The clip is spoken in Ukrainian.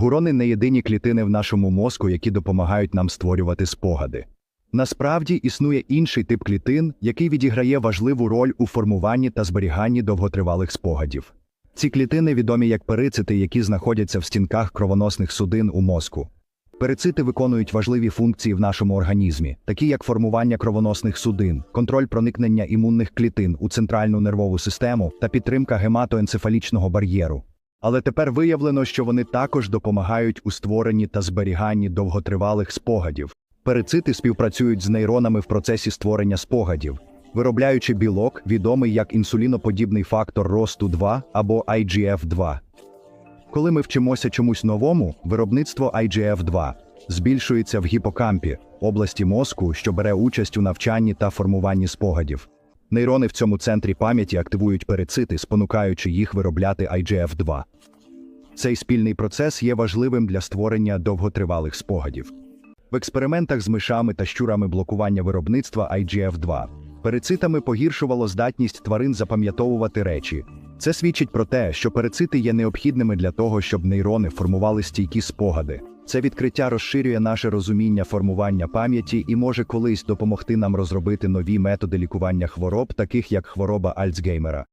Гурони не єдині клітини в нашому мозку, які допомагають нам створювати спогади. Насправді існує інший тип клітин, який відіграє важливу роль у формуванні та зберіганні довготривалих спогадів. Ці клітини відомі як перицити, які знаходяться в стінках кровоносних судин у мозку. Перицити виконують важливі функції в нашому організмі, такі як формування кровоносних судин, контроль проникнення імунних клітин у центральну нервову систему та підтримка гематоенцефалічного бар'єру. Але тепер виявлено, що вони також допомагають у створенні та зберіганні довготривалих спогадів. Перицити співпрацюють з нейронами в процесі створення спогадів, виробляючи білок, відомий як інсуліноподібний фактор росту 2 або IGF-2. Коли ми вчимося чомусь новому, виробництво IGF-2 збільшується в гіпокампі, області мозку, що бере участь у навчанні та формуванні спогадів. Нейрони в цьому центрі пам'яті активують перицити, спонукаючи їх виробляти IGF-2. Цей спільний процес є важливим для створення довготривалих спогадів. В експериментах з мишами та щурами блокування виробництва IGF-2 перицитами погіршувало здатність тварин запам'ятовувати речі. Це свідчить про те, що перицити є необхідними для того, щоб нейрони формували стійкі спогади. Це відкриття розширює наше розуміння формування пам'яті і може колись допомогти нам розробити нові методи лікування хвороб, таких як хвороба Альцгеймера.